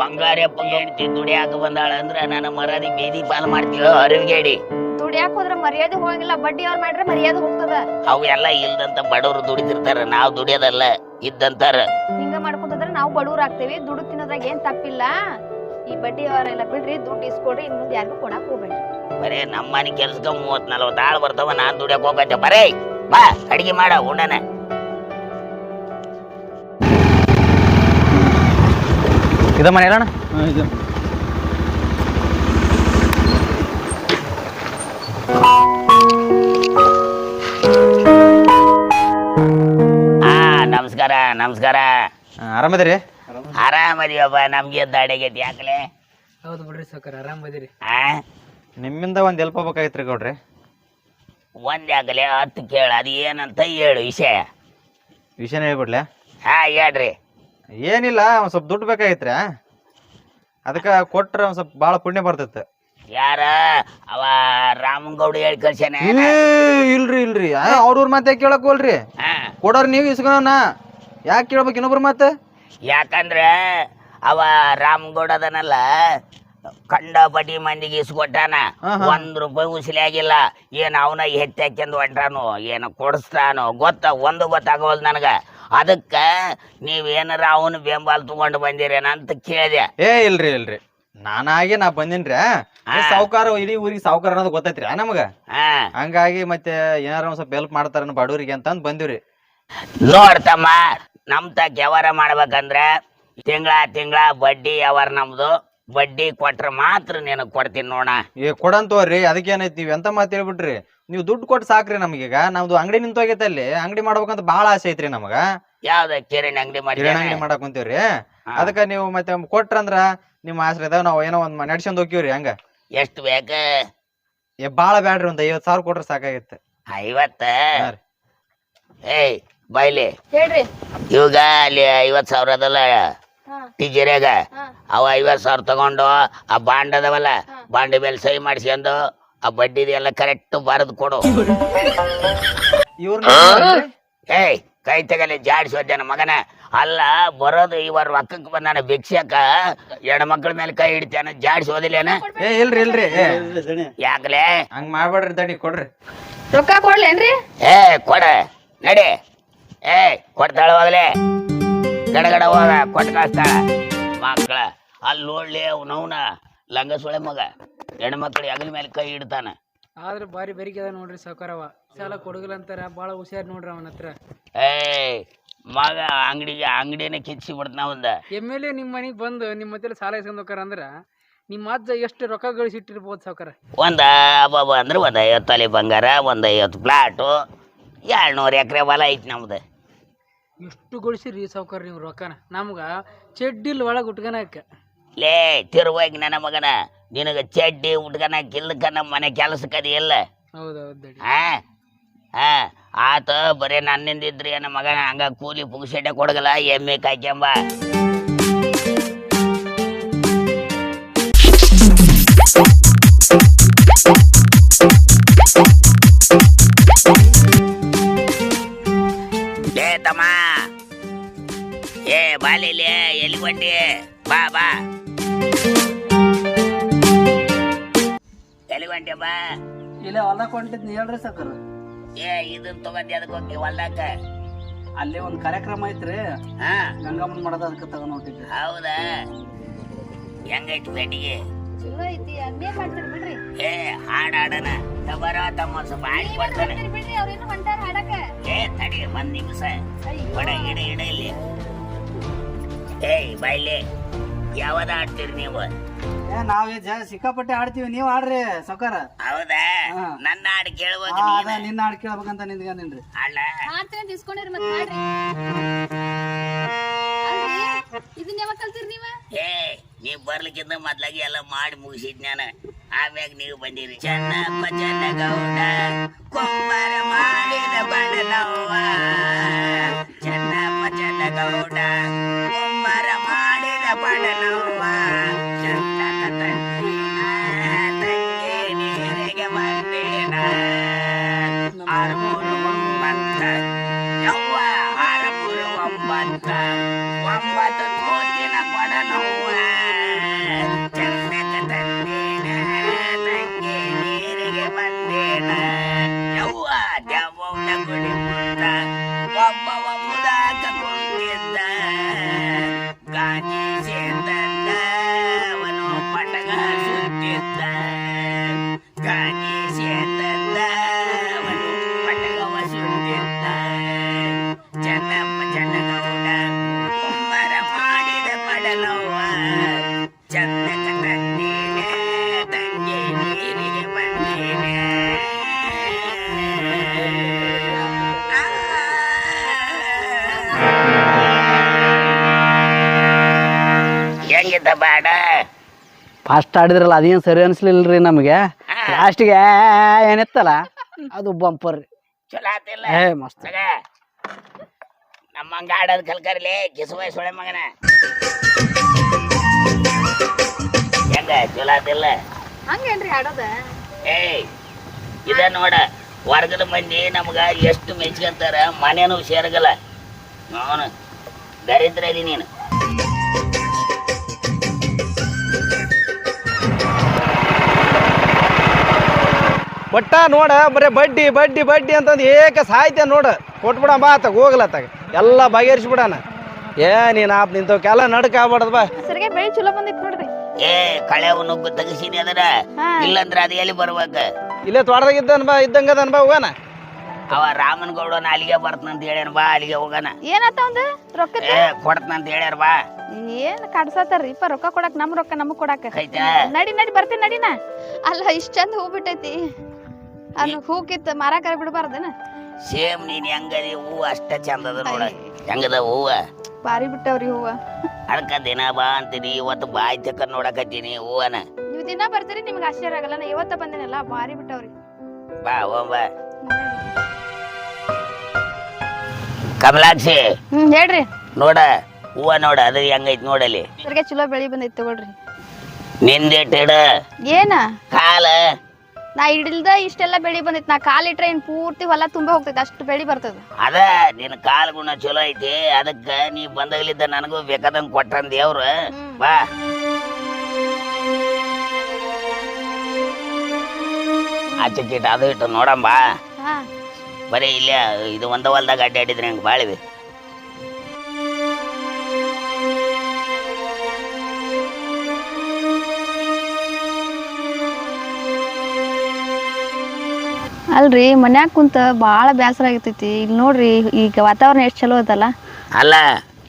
ಬಂಗಾರಪ್ಪ ಹೆಂಡತಿ ದುಡಿಯಾಕ ಬಂದಾಳ ಅಂದ್ರ ನನ್ನ ಮರ್ಯಾದಿ ಬೇದಿ ಪಾಲ್ ಮಾಡ್ತೀವೋ ಅರಿವಿಗೇಡಿ ದುಡಿಯಾಕ ಹೋದ್ರ ಮರ್ಯಾದೆ ಹೋಗಂಗಿಲ್ಲ ಬಡ್ಡಿ ಅವ್ರ ಮಾಡ್ರೆ ಮರ್ಯಾದೆ ಹೋಗ್ತದ. ಅವೆಲ್ಲ ಇಲ್ದಂತ ಬಡವರು ದುಡಿದಿರ್ತಾರ ನಾವ್ ದುಡಿಯೋದಲ್ಲ ಇದ್ದಂತಾರ. ನಾವು ದುಡ್ಡು ತಿನ್ನೋದಾಗ ಏನ್ ತಪ್ಪಿಲ್ಲ. ಈ ಬಡ್ಡಿ ಎಲ್ಲ ಬಿಡ್ರಿ ದುಡ್ಡು ಇಸ್ಕೊಡ್ರಿ ಇನ್ ಮುಂದೆ ಯಾರಿಗೂ ಕೊಡಕ್ ಹೋಗ್ಬೇಡ್ರಿ. ಬರೇ ನಮ್ಮ ಮನೆ ಕೆಲ್ಸಕ್ಕ ಮೂವತ್ ನಲ್ವತ್ತು ಆಳ್ ಬರ್ತಾವ ನಾನ್ ದುಡಿಯಕ್ ಹೋಗತ್ತೆ ಬರೇ. ಬಾ ಅಡಿಗೆ ಮಾಡ ಉಣ್ಣನ ಇದ ಮನೆ ಅಣ್ಣ ಹಾ ನಮಸ್ಕಾರ ನಮಸ್ಕಾರ. ಆರಾಮದಿರಿ ಆರಾಮದೀವಪ್ಪ ನಮ್ಗೆ ದಾಡಿಗೈತಿ ಯಾಕಲೆ? ಹೌದು ಬಿಡ್ರಿ ಸೌಕರ್ ಆರಾಮ್ ಬದಿರಿ ಆ? ನಿಮ್ಮಿಂದ ಒಂದು ಹೆಲ್ಪ್ ಬೇಕಾಗಿತ್ರಿ ಗೌಡ್ರಿ. ಒಂದ್ ಯಾಕಲೆ? ಹತ್ತು ಕೇಳ ಅದು ಏನಂತ ಹೇಳು ವಿಷಯ. ವಿಷಯನ ಹೇಳ್ಬಿಡ್ಲೆ? ಹಾ ಹೇಳ್ರಿ. ಏನಿಲ್ಲ ಒಂದು ಸ್ವಲ್ಪ ದುಡ್ಡು ಬೇಕಾಗಿತ್ರಿ ಅದಕ್ಕೆ ಕೊಟ್ರೆ ಒಂದು ಸ್ವಲ್ಪ ಭಾಳ ಪುಣ್ಯ ಬರ್ತೈತೆ. ಯಾರ? ಅವ ರಾಮಗೌಡ ಹೇಳಿ ಕಳ್ಸ್ಯಾನ? ಏ, ಇಲ್ರಿ ಇಲ್ರಿ. ಅವ್ರವ್ರ ಮತ್ತೆ ಕೇಳಕ್ ಹೋಲ್ರಿ. ಹಾ. ಕೊಡೋರ್ ನೀವು ಇಸ್ಕೊಳೋಣ ಯಾಕೆ ಕೇಳ್ಬೇಕು ಇನ್ನೊಬ್ರು ಮತ್ತೆ ಯಾಕಂದ್ರೆ ಅವ ರಾಮಗೌಡ ಅದನಲ್ಲ ಬಡಿ ಮಂದಿಗೆ ಇಸ್ಕೊಟ್ಟಾನ. ಒಂದ್ ರೂಪಾಯಿ ಉಸಿಲಿ ಆಗಿಲ್ಲ. ಏನ್ ಅವನ ಎತ್ತಿ ಹಾಕ್ಯಂದು ಹೊಂಟಾನು ಏನ ಕೊಡಿಸ್ತಾನು ಗೊತ್ತ ಒಂದು ಗೊತ್ತಾಗವಲ್ ನನಗ. ಅದಕ್ಕ ನೀವೇನಾರ ಅವನು ಬೆಂಬಲ ತಗೊಂಡು ಬಂದಿರೇನ ಅಂತ ಕೇಳಿದೆ. ಏ ಇಲ್ರಿ ಇಲ್ರಿ. ನಾನಾಗೆ ನಾ ಬಂದಿನ್ರಿ ಸಾಹುಕಾರ ಸಾವುಕಾರ ಇಡೀ ಊರಿಗೆ ಸಾವುಕಾರ ಅನ್ನೋದು ಗೊತ್ತೈತ್ರಿ ನಮಗ? ಹಾ. ಹಂಗಾಗಿ ಮತ್ತೆ ಏನಾರ ಒಂದ್ ಸ್ವಲ್ಪ ಹೆಲ್ಪ್ ಮಾಡ್ತಾರ ಬಡವರಿಗೆ ಅಂತ ಬಂದಿವ್ರಿ. ನೋಡ್ತಮ್ಮ ನಮ್ ತಕ್ಕ ವ್ಯವಹಾರ ಮಾಡ್ಬೇಕಂದ್ರೆ ತಿಂಗಳ ತಿಂಗಳ ಬಡ್ಡಿ ವ್ಯವಹಾರ ನಮ್ದು. ಬಡ್ಡಿ ಕೊಟ್ರೆ ಮಾತ್ರ ನಿನಗೆ ಕೊಡ್ತೀನಿ ನೋಡ. ಏ ಕೊಡಂತವ್ರಿ ಅದಕ್ಕೆ ಏನೈತಿ ನೀವ್ ಎಂತ ಮಾತು ಹೇಳ್ಬಿಟ್ರಿ? ನೀವು ದುಡ್ಡು ಕೊಟ್ಟು ಸಾಕ್ರಿ ನಮಗೀಗ ನಮ್ದು ಅಂಗಡಿ ನಿಂತೋಗೈತೆ ಅಲ್ಲಿ. ಅಂಗಡಿ ಮಾಡ್ಬೇಕಂತ ಭಾಳ ಆಸೆ ಐತ್ರಿ ನಮಗ. ಯಾವ್ದ ಕಿರಣಿ ಅಂಗಡಿ ಕಿರಾಣಿ ಮಾಡಿ ಅಂಗಡಿ ಮಾಡಕ್ ಕುಂತೀವ್ರಿ. ಅದಕ್ಕ ನೀವು ಮತ್ತೆ ಕೊಟ್ರಂದ್ರ ನಿಮ್ಮ ಆಶ್ರಯದಾಗ ನಾವು ಏನೋ ಒಂದ್ ನಡ್ಸ್ಕೊಂಡ್ ಹೋಗ್ತೀವ್ರಿ ಹಂಗ. ಎಷ್ಟು ಬೇಕ? ಏ ಭಾಳ ಬ್ಯಾಡ್ರಿ ಒಂದ್ ಐವತ್ ಸಾವಿರ ಕೊಟ್ರೆ ಸಾಕಾಗಿತ್ತು ಐವತ್ತ? ಏಯ್ ಬೈಲಿ ಹೇಳ್ರಿ. ಇವಾಗ ಅಲ್ಲಿ ಐವತ್ ಸಾವಿರ ಅದಲ್ಲ ಹಾ. ಅವ ಐವತ್ ಸಾವಿರ ತಗೊಂಡು ಆ ಬಾಂಡ್ ಅದವಲ್ಲ. ಬಾಂಡ್ ಮೇಲೆ ಸಹಿ ಮಾಡಿಸ್ಕೊಂಡು ಆ ಬಡ್ಡಿ ಎಲ್ಲ ಕರೆಕ್ಟ್ ಬರೆದು ಕೊಡು. ಇವ್ರ ಏಯ್ ಕೈ ತಗಲಿ ಜಾಡಿಸೋದ್ಯಾನ ಮಗನ. ಅಲ್ಲ ಬರೋದು ಇವ ರೊಕ್ಕಕ್ಕೆ ಬಂದಾನ ಭಿಕ್ಷಕ ಎರಡು ಮಕ್ಕಳ ಮೇಲೆ ಕೈ ಹಿಡಿತಾನ ಜಾಡಿಸೋದಿಲ್ಲೇನ ಏ ಇಲ್ರಿ ಇಲ್ರಿ. ಯಾಕಲೇ ಯಾಕಲೆ? ಹಂಗ್ ಮಾಡ್ಬೇಡ್ರಿ ತಡಿ ಕೊಡ್ರಿ. ರೊಕ್ಕ ಕೊಡ್ಲೇನ್ರಿ? ಏ ಕೊಡ. ನಡಿ. ಏ ಕೊಡ್ತಾಳ ಹೋಗ್ಲೆ. ಗಡಗಡ ಹೋಗ ಕೊಟ್ಟು ಕಳಿಸ್ತಾಳ. ಮಕ್ಕಳ ಅಲ್ಲಿ ನೋಡ್ಲಿ ಅವನವನ ಲಂಗ ಸುಳೆ ಮಗ. ಹೆಣ್ಮಕ್ಳು ಹೆಗಲ ಮೇಲೆ ಕೈ ಇಡ್ತಾನ. ಆದ್ರೆ ಬಾರಿ ಬೆರಿಕೆ ಅದ ನೋಡ್ರಿ ಸಾವುಕಾರವ ಸಾಲ ಕೊಡಗಿಲ್ಲ ಅಂತಾರ ಭಾಳ ಹುಷಾರ್ ನೋಡ್ರಿ ಅವನ ಹತ್ರ. ಏಯ್ ಮಗ ಅಂಗಡಿಗೆ ಅಂಗಡಿನ ಕಿಚ್ಚಿ ಬಿಡ್ತಾನ ಒಂದ ಎಂ ಎಲ್ ಎ ನಿಮ್ಮ ಮನೆಗೆ ಬಂದು ನಿಮ್ಮ ಮತ್ತೆ ಸಾಲ ಇಸ್ಕೊಂಡ್ ಅಂದ್ರ ನಿಮ್ಮ ಅಜ್ಜ ಎಷ್ಟು ರೊಕ್ಕ ಗಳಿಸಿಟ್ಟಿರ್ಬೋದು ಸಾವುಕಾರ? ಒಂದ ಅಬ್ಬಬ್ಬ ಅಂದ್ರೆ ಒಂದ್ ಐವತ್ತು ತಲೆ ಬಂಗಾರ ಒಂದ್ ಐವತ್ತು ಪ್ಲಾಟು ಏಳ್ನೂರು ಎಕರೆ ಹೊಲ ಐತಿ ನಮ್ದು. ಎಷ್ಟು ಗಳಿಸಿರಿ ಸಾವುಕಾರ ನೀವು ರೊಕ್ಕನ. ನಮ್ಗೆ ಚೆಡ್ಡಿಲ್ ಒಳಗೆ ಉಟ್ಕನಕ. ಲೇ ತಿರುವಾಗಿ ನನ್ನ ಮಗನ. ನಿನಗೆ ಚಡ್ಡಿ ಉಟ್ಕನ ಇಲ್ಲಕ ನಮ್ಮ ಮನೆ ಕೆಲಸಕ್ಕದಿ ಇಲ್ಲ. ಹೌದೌದು ದಡಿ. ಹಾ ಹಾ ಆತ ಬರೀ ನನ್ನಿಂದ ಇದ್ರಿ ನನ್ನ ಮಗನ. ಹಂಗ ಕೂಲಿ ಪುಗ್ಸೆಡೆ ಕೊಡಗಲ್ಲ ಎಮ್ಮೆ ಕಾಯ್ಕೆಂಬ. ಬಾಲಿಲೆ ಎಲ್ಲಿ ಬಂಡಿ ಬಾ ಬಾ. ಎಲ್ಲಿ ಬಂಡಿ ಬಾ ಇಲ್ಲ ಹೊಲಕ್ಕೆ ಹೊಂಟಿದ್ನಿ ಹೇಳ್ರಿ ಸಾವ್ಕಾರ ಏ ಇದನ್ ತಗೊಂಡಿ ಅದಕ್ಕೆ ಹೋಗಿ ಹೊಲ್ದಾಕ ಅಲ್ಲಿ ಒಂದು ಕಾರ್ಯಕ್ರಮ ಐತ್ರಿ. ಹಾ. ಗಂಗಮ್ಮನ ಮಾಡೋದು ಅದಕ್ಕೆ ತಗೊಂಡ್ ಹೊಂಟಿದ್ದೆ. ಹೌದಾ? ಹೆಂಗೈತಿ ಬೇಟಿಗೆ ಚಲೋ ಐತಿ ಅದ್ನೇ ಮಾಡ್ತೀರಿ ಬಿಡ್ರಿ. ಏ ಹಾಡ್ ಹಾಡನ. ತಬರ ತಮ್ಮ ಸ್ವಲ್ಪ ಹಾಡಿ ಮಾಡ್ತೀರಿ ಬಿಡ್ರಿ ಅವ್ರೇನು ಹೊಂಟಾರ ಹಾಡಕ ಏ ತಡಿ ಒಂದ್ ನಿಮಿಷ. ಬಡ ಇಡ ಇಡ ಇಲ್ಲಿ. ಏಯ್ ಬಾಯ್ಲಿ. ಯಾವದ ಆಡ್ತೀರಿ ನೀವು? ಏ ನಾವೇ ಜ ಸಿಕ್ಕಾಪಟ್ಟೆ ಆಡ್ತೀವಿ ನೀವು ಆಡ್ರಿ ಸೌಕರ ಹೌದಾ? ಹಾ. ನನ್ನ ಹಾಡು ಕೇಳುವಾಗ ಅದ ನೀನು ನಿನ್ನ ಹಾಡ್ ಕೇಳ್ಬೇಕಂತ ನಿಂತ್ಕೊಂಡಿನ್ರಿ ಹಾಡ್ಲ? ಮಾಡ್ತೀನಿ ಅಂತ ಇಸ್ಕೊಂಡಿರಿ ಮತ್ತೆ ಮಾಡ್ರಿ. ಅಲ್ರಿ ಇದನ್ನ ಯಾವಾಗ ಕಲ್ತಿರಿ ನೀವ? ಏ ನೀವ್ ಬರ್ಲಿಕ್ಕಿಂತ ಮೊದ್ಲಾಗಿ ಎಲ್ಲ ಮಾಡಿ ಮುಗಿಸಿದ್ ನಾನು. ಆಮ್ಯಾಗ ನೀವು ಬಂದಿರಿ. ಚೆನ್ನಪ್ಪ ಚೆನ್ನಗೌಡ ಕೊಂಬರ ಮಾಡಿದ ಬಡನವ್ವ ಚೆನ್ನಪ್ಪ ಚೆನ್ನಗೌಡ ಕೊಂಬರ ಮಾಡಿದ ಹೆಂಗಿದ್ದ ಬೇಡ ಫಸ್ಟ್ ಆಡಿದ್ರಲ್ಲ ಅದೇನು ಸರಿ ಅನ್ಸ್ಲಿಲ್ರಿ ನಮಗೆ? ಲಾಸ್ಟಿಗೆ ಏನಿತ್ತಲ್ಲ ಅದು ಬಂಪರ್ ರೀ ಚಲೋ ಆತಿಲ್ಲ. ಏ ಮಸ್ತ್. ಮಗ ನಮ್ಮಂಗ ಆಡೋದ್ ಕಲ್ಕರ್ಲಿ ಕಿಸುವಾಯ್ ಸೊಳೆ ಮಗನ. ಹೆಂಗ ಚಲೋ ಆತಿಲ್ಲ? ಹಂಗೇನ್ರಿ ಆಡೋದ? ಏಯ್ ಇದ ನೋಡ ವರ್ಗದ ಮಂದಿ ನಮ್ಗ ಎಷ್ಟು ಮೆಚ್ಕೊಂತಾರ ಮನೇನು ಸೇರಗಲ್ಲ. ಅವನು ದರಿದ್ರ ಇದೀನಿ ನೀನು. ಒಟ್ಟ ನೋಡ ಬರೇ ಬಡ್ಡಿ ಬಡ್ಡಿ ಬಡ್ಡಿ ಅಂತಂದು ಏಕ ಸಾಯ್ತೆ ನೋಡ. ಕೊಟ್ಬಿಡ ಬಾ ಆತ ಹೋಗ್ಲತ್ತಾಗ ಎಲ್ಲ ಬಗೆಹರಿಸ್ಬಿಡಣ. ಏ ನೀನು ಆಪ್ ನಿಂತವಕ್ಕೆಲ್ಲ ನಡಕ ಆಗ್ಬಾರ್ದು ಬಾ. ಸರಿಗೆ ಬೆಳಿ ಚಲೋ ಬಂದಿತ್ತು ನೋಡ್ರಿ. ಏ ಕಳೆವು ನುಗ್ಗು ತೆಗಿಸಿನಿ ಅದರ ಹಾ. ಇಲ್ಲಂದ್ರ ಅದು ಎಲ್ಲಿ ಬರ್ಬೇಕ ಇಲ್ಲೇ ತೋಟದಾಗ ಇದ್ದನ್ ಬಾ ಇದ್ದಂಗದನ್ ಬಾ ಹೋಗೋಣ. ಅವ ರಾಮನ್ ಗೌಡನ ಅಲ್ಲಿಗೆ ಬರ್ತನಂತ ಹೇಳ್ಯಾನ ಬಾ ಅಲ್ಲಿಗೆ ಹೋಗಣ. ಏನತ್ತ ಒಂದು ರೊಕ್ಕ ಏ ಕೊಡ್ತನಂತ ಹೇಳ್ಯಾರ ಬಾ. ಏನ್ ಕಡ್ಸತ್ತಾರ್ರಿ ಇಪ್ಪ ರೊಕ್ಕ ಕೊಡಕ್ ನಮ್ ರೊಕ್ಕ ನಮಗ್ ಕೊಡಾಕ. ನಡಿ ನಡಿ ಬರ್ತೀನಿ ನಡಿನ. ಅಲ್ಲ ಇಷ್ಟ ಚಂದ ಹೂ ಬಿಟ್ಟೈತಿ ಅದು ಹೂ ಕಿತ್ತು ಮಾರಾಕರ ಬಿಡಬಾರ್ದೇನ ಸೇಮ್ ನೀನ್ ಹೆಂಗದಿ ಹೂವು ಅಷ್ಟ ಚಂದದ ನೋಡ. ಹೆಂಗದ ಹೂವ? ಬಾರಿ ಬಿಟ್ಟವ್ರಿ ಹೂವ. ಅದಕ್ಕ ದಿನ ಬಾ ಅಂತೀನಿ ಇವತ್ತು ಬಾಯ್ ತಕ್ಕ ನೋಡಕತ್ತೀನಿ ಹೂವನ. ನೀವು ದಿನ ಬರ್ತೀರಿ ನಿಮ್ಗೆ ಆಶ್ಚರ್ಯ ಆಗಲ್ಲ ನಾ ಇವತ್ತ ಬಂದೇನಲ್ಲ ಬಾರಿ ಬಿಟ್ಟವ್ರಿ. ಬಾ ಹೋಗ್ ಬಾ. ಕಮಲಾಕ್ಷಿ. ಹ್ಮ್ ಹೇಳ್ರಿ. ನೋಡ ಹೂವ ನೋಡ ಅದು ಹೆಂಗೈತಿ ನೋಡಲಿ ಸರಿಗೆ ಚಲೋ ಬೆಳಿ ಬಂದೈತಿ ತಗೊಳ್ರಿ. ನಿಂದೆ ಇಡ. ಏನ? ಕಾಲ. ನಾ ಹಿಡಿಲ್ದ ಇಷ್ಟೆಲ್ಲ ಬೆಳಿ ಬಂದಿತ್ತು. ನಾ ಕಾಲಿಟ್ರೆ ಇನ್ ಪೂರ್ತಿ ಹೊಲ ತುಂಬ ಹೋಗ್ತೈತೆ. ಅಷ್ಟು ಬೆಳಿ ಬರ್ತದೆ. ಅದ ನಿನ್ನ ಕಾಲ್ ಗುಣ ಚಲೋ ಐತಿ. ಅದಕ್ಕ ನೀ ಬಂದಾಗಲಿದ್ದ ನನಗೂ ಬೇಕಾದಂಗ್ ಕೊಟ್ಟಂದ ದೇವ್ರ. ಬಾ. ಆಚೆ ಕೀಟ ಅದು ಇಟ್ಟು ನೋಡಂಬಾ. ಬರೀ ಇಲ್ಲ ಇದು ಒಂದ ಹೊಲ್ದಾಗ ಅಡ್ಡಾಡಿದ್ರೆ ಹೆಂಗ್ ಬಾಳಿವಿ ಅಲ್ರಿ ಮನ್ಯಾಗ ಕುಂತ ಬಾಳ ಬ್ಯಾಸರ ಆಗತೈತಿ. ಇಲ್ಲಿ ನೋಡ್ರಿ ಈಗ ವಾತಾವರಣ ಎಷ್ಟ್ ಚಲೋ ಐತಲ್ಲ ಅಲ್ಲ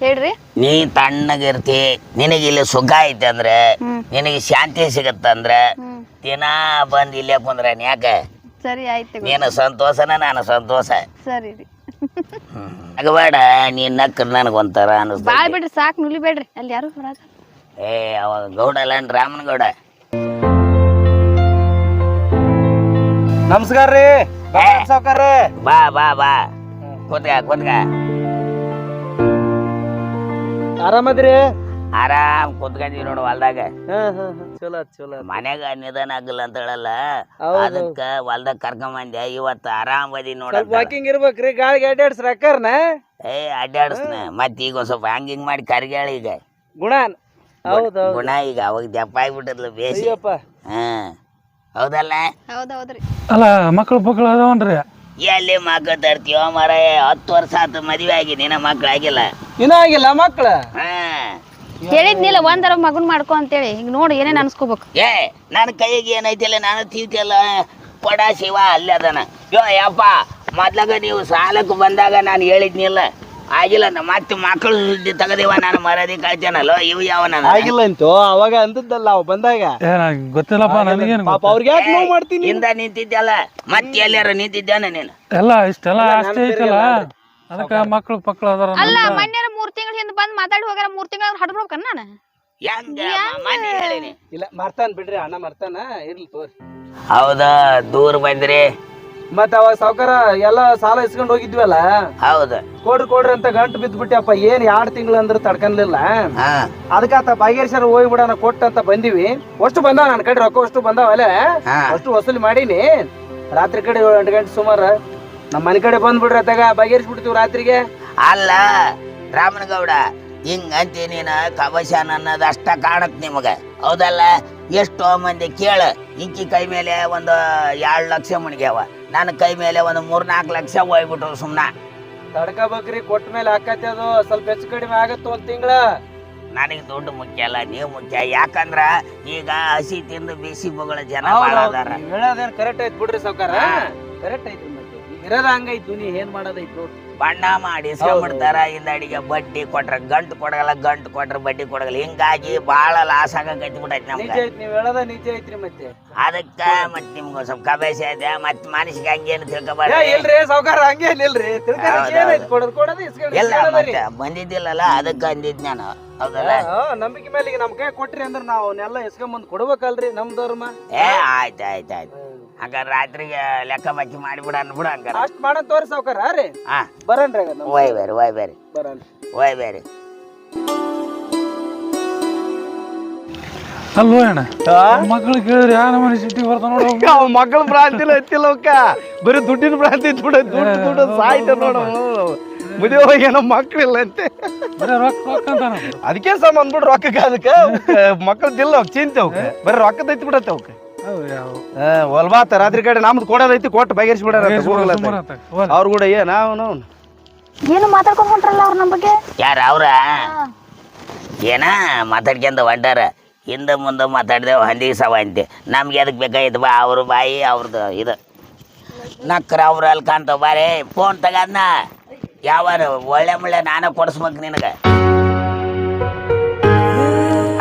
ಹೇಳ್ರಿ. ನೀ ತಣ್ಣಗಿರ್ತಿ ನಿನಗೆ ಇಲ್ಲಿ ಸುಖ ಐತೆ ಅಂದ್ರೆ ನಿನಗೆ ಶಾಂತಿ ಸಿಗತ್ತಂದ್ರೆ ದಿನಾ ಬಂದು ಇಲ್ಲೇ ಬಂದ್ರ ಯಾಕೆ? ಸರಿ ಆಯ್ತು. ನೀನು ಸಂತೋಷನ ನಾನು ಸಂತೋಷ. ಸರಿ ರೀ. ನಗಬೇಡ ನೀನ್ ನಕ್ಕ ನನಗೊಂಥರ ಅನಿಸ್ತ ಬಾಯ್ ಬಿಡ್ರಿ ಸಾಕ್ ನುಲಿಬೇಡ್ರಿ. ಅಲ್ಲಿ ಯಾರು ಬರಾಕ? ಏ ಅವ ಗೌಡ ಅಲ್ಲ ರಾಮನ ನಮಸ್ಕಾರ ರೀ. ಸಾವ್ಕಾರ. ಬಾ ಬಾ ಬಾ. ಕೂತ್ಕ ಕೂತ್ಕ. ಆರಾಮದ್ರಿ? ಆರಾಮ್ ಕುತ್ಕೊಂಡಿ ನೋಡು ಹೊಲ್ದಾಗ. ಚಲೋ ಚಲೋ ಮನ್ಯಾಗ ನಿಧಾನ ಆಗಿಲ್ಲ ಅಂತ ಹೇಳಲ್ಲ. ಅದಕ್ಕ ಹೊಲ್ದಾಗ ಕರ್ಕೊಂಬಂದೆ ಇವತ್ತು ಆರಾಮ್ ಬದಿ ನೋಡ ವಾಕಿಂಗ್ ಇರ್ಬೇಕ್ರಿ. ಗಾಳಿಗೆ ಅಡ್ಡಾಡ್ಸ್ರ ಅಕ್ಕರ್ನ? ಏ ಅಡ್ಡಾಡ್ಸ್ನ ಮತ್ ಈಗ ಒಂದ್ ಸ್ವಲ್ಪ ಹಂಗ್ ಹಿಂಗ್ ಮಾಡಿ ಕರ್ಗ್ಯಾಳ ಈಗ. ಗುಣ ಗುಣ ಈಗ ಅವಾಗ ದಪ್ಪ ಆಗ್ಬಿಟ್ಟದ್ಲ ಬೇಸಿಯಪ್ಪ ಹಾ. ಹೌದಲ್ಲ? ಹೌದೌದ್ರಿ. ಅಲ್ಲ ಮಕ್ಕಳು ಮಕ್ಕಳು ಅದಾವನ್ರಿ? ಎಲ್ಲಿ ಮಗ ತರ್ತೀವ ಮರ ಹತ್ತು ವರ್ಷ ಆತು ಮದ್ವೆ ಆಗಿ ನಿನ್ನ ಮಕ್ಳು ಆಗಿಲ್ಲ. ಇನ್ನ ಆಗಿಲ್ಲ ಮಕ್ಳು? ಹಾ. ಹೇಳಿದ್ನಿಲ್ಲ ಒಂದರ ಮಗನ್ ಮಾಡ್ಕೊ ಅಂತೇಳಿ. ಹಿಂಗ್ ನೋಡಿ ಏನೇನ್ ಅನ್ಸ್ಕೋಬೇಕು. ಏ ನನ್ನ ಕೈಗೆ ಏನೈತಿಲ್ಲ ನಾನು ತೀತಿಯಲ್ಲ ಪಡ ಶಿವ ಅಲ್ಲಿ ಅದನ. ಯೋ ಯಪ್ಪ ಮೊದ್ಲಾಗ ನೀವು ಸಾಲಕ್ಕೆ ಬಂದಾಗ ನಾನು ಹೇಳಿದ್ನಿಲ್ಲ. ಆಗಿಲ್ಲ ಮತ್ತೆ ಮಕ್ಕಳು ಸುದ್ದಿ ತೆಗದೇವ ನಾನು ಮರದಿ ಕಳ್ತೇನಲ್ಲ ಇವು ಯಾವ ನಾನು ಆಗಿಲ್ಲ ಅಂತು ಅವಾಗ ಅಂತದ್ದಲ್ಲ ಅವ್ ಬಂದಾಗ. ಗೊತ್ತಿಲ್ಲಪ್ಪ ನನಗೇನು ಪಾಪ ಅವ್ರಿಗೆ ಯಾಕೆ ನೋವು ಮಾಡ್ತೀನಿ ಹಿಂದ ನಿಂತಿದ್ದಲ್ಲ ಮತ್ತೆ ಎಲ್ಲಾರು ನಿಂತಿದ್ದಾನೆ ನೀನು? ಎಲ್ಲ ಇಷ್ಟೆಲ್ಲ ಆಸ್ತಿ ಐತಲ್ಲ. ಅದಕ್ಕೆ ಮಕ್ಕಳು ಮಕ್ಕಳು ಅದಾರ ಅಲ್ಲ ಮೊನ್ನೆ ಮೂರ್ ತಿಂಗಳ ಹಿಂದ್ ಬಂದ್ ಮಾತಾಡಿ ಹೋಗ್ಯಾರ ಮೂರ್ ತಿಂಗಳ ಹಡ್ಬಿಡ್ಬೇಕನ್ ನಾನು? ಹೆಂಗ? ಮನೆ ಹೇಳಿನಿ. ಇಲ್ಲ ಮರ್ತಾನ ಬಿಡ್ರಿ ಅಣ್ಣ ಮರ್ತಾನ ಇರ್ಲಿ ತೋರಿ. ಹೌದಾ ದೂರ ಬಂದ್ರಿ. ಮತ್ತ ಅವಾಗ ಸಾವುಕಾರ ಎಲ್ಲ ಸಾಲ ಇಸ್ಕೊಂಡು ಹೋಗಿದ್ವಲ್ಲ? ಹೌದು. ಕೊಡ್ರಿ ಕೊಡ್ರಿ ಅಂತ ಗಂಟು ಬಿದ್ದ್ಬಿಟ್ಟಪ್ಪ ಏನ್ ಎರಡ್ ತಿಂಗಳು ಅಂದ್ರೆ ತಡ್ಕನ್ಲಿಲ್ಲ ಅದಕ್ಕ ಆತ ಬಾಗೇಶ್ವರ ಹೋಗಿ ಬಿಡೋಣ ಕೊಟ್ಟ ಅಂತ ಬಂದಿವಿ. ಅಷ್ಟು ಬಂದ ನನ್ನ ಕಡೆ ರೊಕ್ಕ ಅಷ್ಟು ಬಂದಾವಲ್ಲ ಅಷ್ಟು ವಸೂಲಿ ಮಾಡೀನಿ. ರಾತ್ರಿ ಕಡೆ ಏಳು ಎಂಟು ಗಂಟೆ ಸುಮಾರು. ನಮ್ಮ ಮನೆ ಕಡೆ ಬಂದ್ಬಿಡ್ರಿ ಅತ್ತಾಗ ಬಿಡ್ತೀವಿ ರಾತ್ರಿಗೆ. ಅಲ್ಲ ರಾಮನಗೌಡ ಹಿಂಗಂತಿ ನೀನು ಕವಶನ್ ಅನ್ನೋದು ಅಷ್ಟ ಕಾಣತ್ ನಿಮಗ. ಹೌದಲ್ಲ? ಎಷ್ಟೋ ಮಂದಿ ಕೇಳ ಇಂಕಿ ಕೈ ಮೇಲೆ ಒಂದು ಎರಡು ಲಕ್ಷ ಮುಣಿಗ್ಯಾವ. ನನ್ನ ಕೈ ಮೇಲೆ ಒಂದು ಮೂರ್ನಾಲ್ಕು ಲಕ್ಷ ಹೋಗ್ಬಿಟ್ರು ಸುಮ್ನ. ತಡ್ಕೋಬೇಕ್ರಿ ಕೊಟ್ಟ ಮೇಲೆ ಹಾಕತ್ತೆ ಅದು. ಸ್ವಲ್ಪ ಹೆಚ್ಚು ಕಡಿಮೆ ಆಗತ್ತೆ ಒಂದ್ ತಿಂಗಳ. ನನಗೆ ದುಡ್ಡು ಮುಖ್ಯ ಅಲ್ಲ ನೀವು ಮುಖ್ಯ. ಯಾಕಂದ್ರ ಈಗ ಹಸಿ ತಿಂದು ಬಿಸಿ ಬಗಳ ಜನ ಭಾಳ ಅದಾರ. ಹೇಳೋದೇನ್ ಕರೆಕ್ಟ್ ಆಯ್ತು ಬಿಡ್ರಿ ಸಾವ್ಕಾರ. ಕರೆಕ್ಟ್ ಆಯ್ತು ಮತ್ತೆ ಇರೋದ ಹಂಗೈತು ನೀ ಏನ್ ಮಾಡೋದೈತ್ ನೋಡ್ರಿ. ಬಣ್ಣ ಮಾಡಿ ಇಸ್ಕೊಂಡ್ಬಿಡ್ತಾರ ಹಿಂದಡಿಗೆ ಬಡ್ಡಿ ಕೊಟ್ರ ಗಂಟು ಕೊಡಗಲ್ಲ ಗಂಟು ಕೊಟ್ರ ಬಡ್ಡಿ ಕೊಡಗಲ್ಲ. ಹಿಂಗಾಗಿ ಭಾಳ ಲಾಸ್ ಆಗಕೈತಿ ಬಿಟ್ಟೈತಿ ನಮ್ಗೆ. ಐತ್ ನೀವ್ ಹೇಳೋದ ನಿಜ ಐತ್ರಿ ಮತ್ತೆ. ಅದಕ್ಕ ಮತ್ ನಿಮ್ಗೆ ಸ್ವಲ್ಪ ಕಬೇಸ ಐತೆ ಮತ್ ಮನಸ್ಸಿಗೆ ಹಂಗೇನು ತಿಳ್ಕೊಬಾರ ಇಲ್ರಿ ಸೌಕಾರ ಹಂಗೇನ್ ಇಲ್ರಿ. ತಿಳ್ಕೊಳಕ್ ಹೌದು, ಏನೈತ್ ಹೌದು. ಕೊಡೋದ್ ಎಲ್ಲ ಮತ್ತೆ ಬಂದಿದ್ದಿಲ್ಲಲ್ಲ ಅದಕ್ಕೆ ಅಂದಿದ್ ನಾನು. ಹೌದಲ್ಲ? ನಂಬಿಕೆ ಮೇಲೆ ಈಗ ನಮ್ ಕೈ ಕೊಟ್ರಿ ಅಂದ್ರೆ ನಾವು ಅವನ್ನೆಲ್ಲ ಇಸ್ಕೊಂಬಂದ್ ಕೊಡ್ಬೇಕಲ್ರಿ ನಮ್ ಧರ್ಮ. ಏ ಆಯ್ತು ಆಯ್ತು ಆಯ್ತು. ಹಂಗಾರೆ ರಾತ್ರಿಗೆ ಲೆಕ್ಕ ಬಾಕಿ ಮಾಡಿಬಿಡ ಅನ್ಬಿಡ ಹಂಗಾರ. ಅಷ್ಟ್ ಮಾಡೋ ತೋರಿ ಸಾವ್ಕಾರ ರೀ. ಹಾ. ಬರನ್ರಿ ಹಾಗಾದ್ರೆ ಒಯ್ ಬೇರೆ ಒಯ್ ಬೇರೆ. ಬರನ್. ಒಯ್ ಬೇರೆ. ಅಲ್ಲೋ ಅಣ್ಣ ಮಕ್ಕಳು ಕೇಳಿದ್ರೆ ಯಾವ ನಮ್ಮನೆ ಸಿಟಿ ಬರ್ತಾವ ನೋಡು. ಮಕ್ಕಳ ಭ್ರಾಂತಿಲ್ಲ ಎತ್ತಿಲ್ಲ ಅವಕ್ಕ ಬರೀ ದುಡ್ಡಿನ ಭ್ರಾಂತಿ ದುಡ್ಡು ದುಡ್ಡು ದುಡ್ಡು ಸಾಯ್ತ ನೋಡ. ಮದುವೆ ಹೋಗಿ ಏನೋ ಮಕ್ಳಿಲ್ಲ ಅಂತೆ. ಬರೀ ರೊಕ್ಕ ರೊಕ್ಕ ಅಂತಾನ ಅದಕ್ಕೆ ಸಂಬಂಧ ಬಿಡ್ರಿ ರೊಕ್ಕಕ್ಕೆ ಅದಕ್ಕೆ. ಮಕ್ಕಳದಿಲ್ಲ ಚಿಂತೆ ಅವಕ್ಕೆ ಬರೀ ರೊಕ್ಕದ ಐತಿ ಬಿಡತ್ತೆ ಅವಕ್ಕೆ ಒಲ್ಬಾತ ರಾತ್ರಿ ಕಡೆ ನಮ್ದು ಕೊಡೋದೈತಿ ಕೊಟ್ಟು ಬಗೆಹರಿಸಿ ಬಿಡಾರ ಅವ್ರ ಕೂಡ ಏನ ನಾವು ಏನು ಮಾತಾಡ್ಕೊಂಡ್ ಹೊಂಟ್ರಲ್ಲ ಅವ್ರ ನಮ್ ಬಗ್ಗೆ? ಯಾರ ಅವ್ರ? ಏನ ಮಾತಾಡ್ಕೊಂಡ ಹೊಂಟಾರ? ಹಿಂದೆ ಮುಂದೆ ಮಾತಾಡ್ದೇವು ಹಂದಿಗೆ ಸವ ಅಂತೆ. ನಮ್ಗೆ ಎದಕ್ಕೆ ಬೇಕಾಗಿತ್ತು ಬಾ ಅವ್ರ ಬಾಯಿ ಅವ್ರದ್ದು ಇದು. ನಕ್ರ ಅವ್ರ ಅಲ್ಲಿ ಕಾಣ್ತಾವ ಬಾರಿ ಫೋನ್ ತಗದ್ನ. ಯಾವಾರ ಒಳ್ಳೆ ಮುಳ್ಳೆ ನಾನೇ ಕೊಡಿಸ್ಬೇಕು ನಿನಗೆ.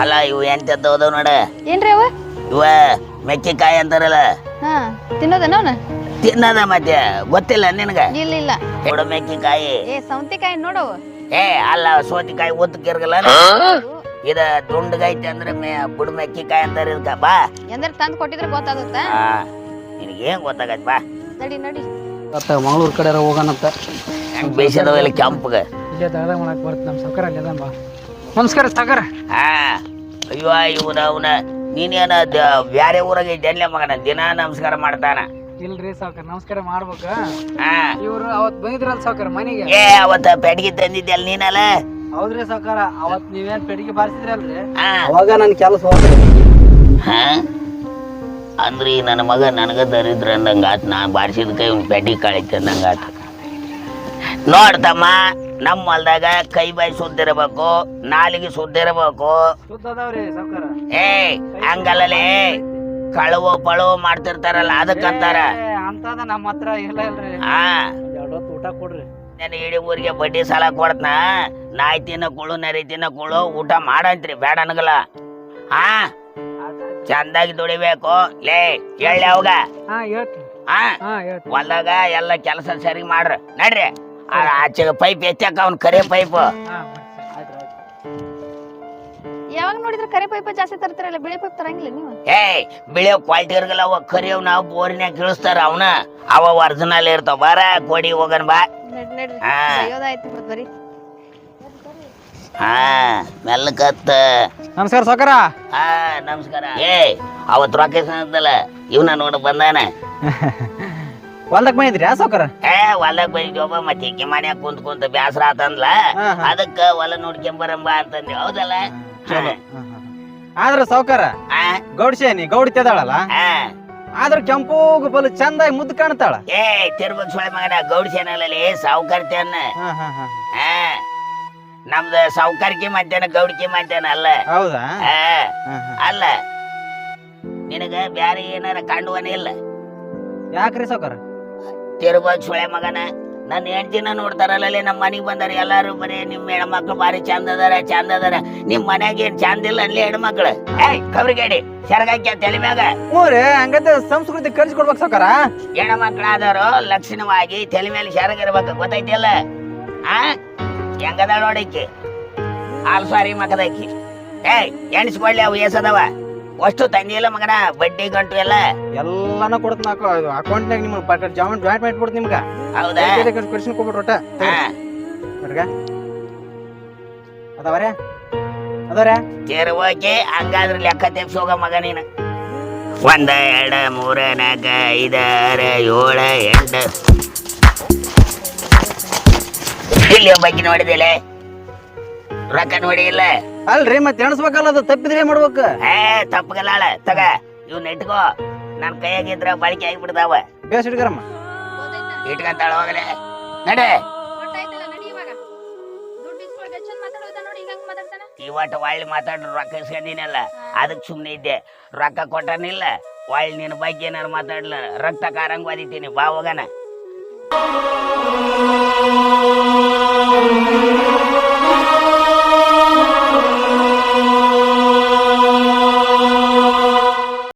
ಅಲ್ಲ ಇವು ಎಂತ ಹೋದವು ನೋಡ. ಏನ್ರಿ ಅವ? ಇವ ಮೆಕ್ಕೆಕಾಯಿ ಅಂತಾರಲ್ಲ? ಹಾ ತಿನ್ನೋದೇನ ಅವನ? ತಿನ್ನದ ಮತ್ತೆ? ಗೊತ್ತಿಲ್ಲ ನಿನಗೆ? ಇಲ್ಲ ಇಲ್ಲ. ಕೊಡು ಮೆಕ್ಕೆಕಾಯಿ. ಏ ಸೌಂತಿಕಾಯಿ ನೋಡವು? ಏ ಅಲ್ಲ ಸೌತಿಕಾಯಿ ಒತ್ತಕ್ಕಿರ್ಗಲ್ಲ ಇದ ದುಂಡಗೈತೆ ಅಂದ್ರೆ ಮೇ ಬುಡ ಮೆಕ್ಕಿಕಾಯಿ ಅಂತಾರೆ ಇದಕ್ಕ. ಬಾ. ಎಂದ್ರೆ ತಂದು ಕೊಟ್ಟಿದ್ರೆ ಗೊತ್ತಾಗುತ್ತ? ಆ, ನಿನಗೆ ಏನ್ ಗೊತ್ತಾಗತ್ ಬಾ. ನಡಿ ನಡಿ. ಮತ್ತ ಮಂಗಳೂರು ಕಡೆ ಹೋಗೋಣಂತ ಹೆಂಗ್ ಬೇಯಿಸೋದವೆಲ್ಲ ಕೆಂಪಗ? ಇಲ್ಲೇ ತಗದ ಮಾಡಕ್ ಬರುತ್ತೆ ನಮ್ಮ ಸೌಕರ ಅಲ್ಲೇ ಬಾ. ನಮಸ್ಕಾರ ಸಾಕರ ಹಾ. ಅಯ್ಯೋ ಇವನ ಅವನ. ನೀನೇನ ಬ್ಯಾರೆ ಊರಾಗ ಇದ್ದಲ್ಲ ಮಗನ ದಿನ ನಮಸ್ಕಾರ ಮಾಡ್ತಾನ. ಇಲ್ರಿ ಸಾವ್ಕಾರ ನಮಸ್ಕಾರ ಮಾಡ್ಬೇಕ. ಹಾ. ಇವ್ರು ಅವತ್ ಬಂದಿದ್ರಲ್ಲ ಸಾವ್ಕಾರ ಮನೆಗೆ. ಏ ಅವತ್ತ ಪೆಟ್ಗಿ ತಂದಿದ್ದಲ್ಲ ನೀನಲ್ಲ? ಹೌದ್ರಿ ಸಾವ್ಕಾರ ಅವತ್ ನೀವೇನ್ ಪೆಟ್ಟಿಗೆ ಬಾರಿಸಿದ್ರಲ್ರಿ? ಹಾ. ಅವಾಗ ನನ್ ಕೆಲಸ ಹೋಗ್ರಿ ಹಾ? ಅಂದ್ರಿ ನನ್ನ ಮಗ ನನಗ ದರಿದ್ರ ಅಂದಂಗಾತ್ ನಾ ಬಾರಿಸಿದ ಕೈ ಅವ್ನ ಪೆಟ್ಟಿ ಕಳಿತ ಅಂದಂಗ ಆತ ನೋಡ್ತಮ್ಮ ನಮ್ಮ ಹೊಲ್ದಾಗ ಕೈ ಬಾಯಿ ಸುದ್ದಿರಬೇಕು ನಾಲಿಗೆ ಸುದ್ದಿರಬೇಕು ಏ ಹಂಗಲ್ಲ ಕಳುವು ಪಳುವು ಮಾಡ್ತಿರ್ತಾರಲ್ಲ ಅದಕ್ಕಂತಾರ. ನಮ್ಮ ಹತ್ರ ಇಲ್ಲ ಇಲ್ರಿ. ಹಾ ಊಟ ಕೊಡ್ರಿ. ನಾನು ಇಡೀ ಊರಿಗೆ ಬಡ್ಡಿ ಸಾಲ ಕೊಡ್ತನ? ನಾಯಿ ತಿನ್ನ ಕುಳು ನರಿ ತಿನ್ನ ಕುಳು ಊಟ ಮಾಡಂತ್ರಿ ಬೇಡ ಅನ್ಗಲ್ಲ. ಹಾ ಚಂದಾಗಿ ದುಡಿಬೇಕು. ಲೇ ಹೇಳಿ ಅವಾಗ. ಹೊಲ್ದಾಗ ಎಲ್ಲ ಕೆಲಸ ಸರಿ ಮಾಡ್ರಿ. ನಡ್ರಿ. ಆಚೆಗೆ ಪೈಪ್ ಎತ್ತಾಕ ಅವ್ನ ಕರೆ ಪೈಪ್ ಯಾವಾಗ ನೋಡಿದ್ರೆ ಕರೆ ಪೈಪ ಜಾಸ್ತಿ ತರ್ತಾರಲ್ಲ ಬಿಳಿ ಪೈಪ್ ತರಂಗಿಲ್ಲ ನೀವು? ಏಯ್ ಬಿಳಿ ಕ್ವಾಲಿಟಿ ಇರಗಲ್ಲ ಅವ ಕರಿಯವ್ ನಾವು ಬೋರಿನ್ಯಾಗ ಗಿಳಿಸ್ತಾರ ಅವನ. ಅವ ಒರಿಜಿನಲ್ ಇರ್ತಾವ ಬಾರ ಕೊಡಿ ಹೋಗನ್ ಬಾ. ಹಾ. ಬೈಯೋದಾಯ್ತು ಮತ್ ಬರೀ. ಹಾ ಮೆಲ್ಲಕತ್ತ. ನಮಸ್ಕಾರ ಸಾವ್ಕಾರ ಹಾ ನಮಸ್ಕಾರ. ಏ ಅವತ್ ರೊಕ್ಕ ಇಸ್ಕೊಂಡಲ್ಲ ಇವನ ನೋಡಿ ಬಂದಾನ. ಹೊಲ್ದಕ್ ಬಂದಿದ್ರಿ ಸೌಕರ ಸಾವ್ಕಾರ? ಏ ಹೊಲಕ್ ಬಂದಿದ್ವಪ್ಪ ಮತ್ತೆ ಈಕೆ ಮನ್ಯಾಗ ಕುಂತ್ ಕುಂತ ಬ್ಯಾಸರ ಆತಂದ್ಲ. ಹಾ, ಹಾ. ಅದಕ್ಕ ಹೊಲ ನೋಡ್ಕೊಂಬರಂಬ ಅಂತಂದಿ ಹೌದಲ್ಲ? ಚಲೋ ಆದ್ರ ಸಾವ್ಕಾರ ಗೌಡಸೇನಿ ಗೌಡ್ಸೇನಿ ಗೌಡಿತದಾಳಲ್ಲ ಆ, ಆದ್ರ ಕೆಂಪು ಬಲು ಚಂದ ಮುದ್ದು ಕಾಣ್ತಾಳ. ಏ ತಿರ್ಬಕ್ ಸೊಳೆ ಮಗನ ಗೌಡ್ಸೇನಲ್ಲಿ ಸಾವುಕಾರ್ತಿಯನ್ನ? ಹಾ ಹಾ ಹಾ ಆ ನಮ್ದು ಸಾವುಕಾರಿಕೆ ಮಾಡ್ತೇನೆ ಗೌಡಿಕೆ ಮಾಡ್ತೇನ ಅಲ್ಲ? ಹೌದಾ? ಆ, ಹಾ, ಹಾ. ಅಲ್ಲ? ನಿನಗ ಬ್ಯಾರೆ ಏನಾರ ಕಂಡುವನೇ ಇಲ್ಲ? ಯಾಕ್ರಿ ಸಾವ್ಕಾರ? ತಿರುಬಕ್ ಸುಳೆ ಮಗನ. ನನ್ನ ಹೆಂಡತಿನ ನೋಡ್ತಾರಲ್ಲೇ ನಮ್ಮ ಮನೆಗೆ ಬಂದಾರ ಎಲ್ಲಾರು ಬರೀ ನಿಮ್ ಹೆಣ್ಮಕ್ಳು ಬಾರಿ ಚಂದ ಅದಾರ ಚಂದ ಅದಾರ. ನಿಮ್ ಮನ್ಯಾಗ ಏನ್ ಚಂದ ಇಲ್ಲ ಅಲ್ಲಿ ಹೆಣ್ಮಕ್ಳು. ಏಯ್ ಕಬ್ರಿಗೇಡಿ ಸೆರಗಾಕ್ಯ ತಲೆ ಮ್ಯಾಗ? ಮೂರೇ ಹಂಗಂತ ಸಂಸ್ಕೃತಿ ಕಲಿಸ್ಕೊಡ್ಬೇಕು ಸಾವ್ಕಾರ? ಹೆಣ್ಮಕ್ಳಾದವರು ಲಕ್ಷಣವಾಗಿ ತಲೆ ಮೇಲೆ ಸೆರಗ ಇರ್ಬೇಕು ಗೊತ್ತೈತಿಲ್ಲ ಆ ಹೆಂಗದ ನೋಡಿಕ್ಕಿ ಆಲ್ಸಾರಿ ಮಕದಕ್ಕಿ ಏಯ್ ಎಣಿಸ್ಕೊಳ್ಳಿ ಅವು ಎಸದವ ಅಷ್ಟು ತಂದಿಲ್ಲ ಮಗನ ಬಡ್ಡಿ ಗಂಟು ಎಲ್ಲ. ಎಲ್ಲಾನು ಕೊಡ್ತ ಅಕೌಂಟ್ ಅಕೌಂಟ್ನಾಗ ನಿಮ್ಮ ಜಾಮೆಂಟ್ ಜಾಯಿಂಟ್ ಮಾಡ್ಬಿಡ್ತು ನಿಮ್ಗ. ಹೌದಾ? ಕರ್ಸಿನ್ ಕೊಟ್ಬಿಟ್ರು ಒಟ್ಟ ಹಾ. ಬರ್ಗ ಅದಾವರೇ? ಅದಾವ್ರೆ ತಿರುವಕ್ಕೆ ಹಂಗಾದ್ರೆ ಲೆಕ್ಕ ತೆಪ್ಸೋಗ ಮಗ ನೀನು. ಒಂದ ಎರಡ ಮೂರ ನಾಲ್ಕ ಐದ ಆರ ಏಳ ಎಂಟು. ಇಲ್ಲಿ ಒಬ್ಬಾಕಿ ನೋಡಿದಿಲ್ಲ ರೊಕ್ಕ ನೋಡಿ ಇಲ್ಲ. ಅಲ್ರಿ ಮತ್ತೆ ಎಣಸ್ಬೇಕಲ್ಲ ಅದು ತಪ್ಪಿದ್ರೆ ಏನ್ ಮಾಡ್ಬೇಕು? ಏ ತಪ್ಪಗಲ್ಲಾಳ ತಗ. ಇವ್ನ ಇಟ್ಕೋ. ನನ್ ಕೈಯಾಗಿದ್ರ ಬಳಕೆ ಆಗಿಬಿಡ್ತಾವ. ಬೇಸ್ ಹಿಡ್ಕರಮ್ಮ. ಇಟ್ಕಂತಾಳ ಹೋಗಲೆ. ನಡೆ. ಗೊತ್ತಾಯ್ತಲ್ಲ ನಡಿ ಇವಾಗ ದುಡ್ಡು ಇಸ್ಕೊಳ್ ಚಂದ ಮಾತಾಡೋದ ನೋಡಿ ಈಗ ಮಾತಾಡ್ತಾನ ಇವತ್ತು ಒಳ್ಳೆ ಮಾತಾಡ್ರು ರೊಕ್ಕ ಇಸ್ಕೊಂಡಿನಲ್ಲ. ಅದಕ್ಕೆ ಸುಮ್ಮನೆ ಇದ್ದೆ. ರೊಕ್ಕ ಕೊಟ್ಟನಿಲ್ಲ. ಒಳ್ಳೆ ನಿನ್ನ ಬಗ್ಗೆ ಏನಾರು ಮಾತಾಡ್ಲ. ರಕ್ತ ಕಾರಂಗ್ ಒದಿತೀನಿ ಬಾ ಹೋಗಣ.